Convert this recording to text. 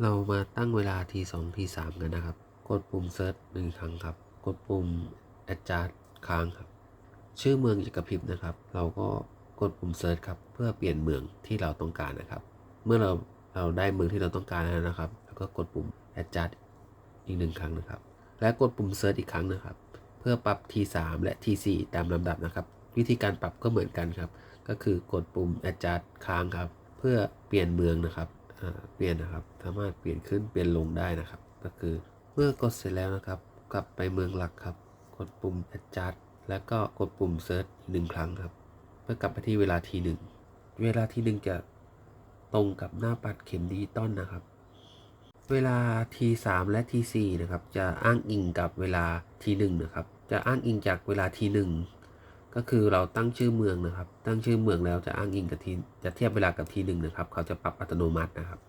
เรามาตั้งเวลาทีสองทีสามกันนะครับ กดปุ่มเซิร์ชหนึ่งครั้งครับ กดปุ่ม adjust ค้างครับ ชื่อเมืองจะกระพริบนะครับ เราก็กดปุ่มเซิร์ชครับ เพื่อเปลี่ยนเมืองที่เราต้องการนะครับ เมื่อเราเราได้เมืองที่เราต้องการแล้วนะครับ แล้วก็กดปุ่ม adjust อีกหนึ่งครั้งนะครับ และกดปุ่มเซิร์ชอีกครั้งนะครับ เพื่อปรับ T3 และ T4 ตามลำดับนะครับ วิธีการปรับก็เหมือนกันครับ ก็คือกดปุ่ม adjust ค้างครับ เพื่อเปลี่ยนเมืองนะครับ เปลี่ยนนะครับ สามารถเปลี่ยนขึ้นเปลี่ยนลงได้นะครับ ก็คือเมื่อกดเสร็จแล้วนะครับ กลับไปเมืองหลักครับ กดปุ่ม adjust แล้วก็กดปุ่ม search หนึ่งครั้งครับ เพื่อกลับไปที่เวลาทีหนึ่งเวลาทีหนึ่งจะตรงกับหน้าปัดเข็มดิจิตอลนะครับ เวลา T3 และ T4 นะครับ จะอ้างอิงกับเวลา T1 นะครับ จะอ้างอิงจากเวลา T1 ก็คือเราตั้งชื่อเมืองนะครับ ตั้งชื่อเมืองแล้วจะอ้างอิงกับทีจะเทียบเวลากับทีหนึ่งนะครับ เขาจะปรับอัตโนมัตินะครับ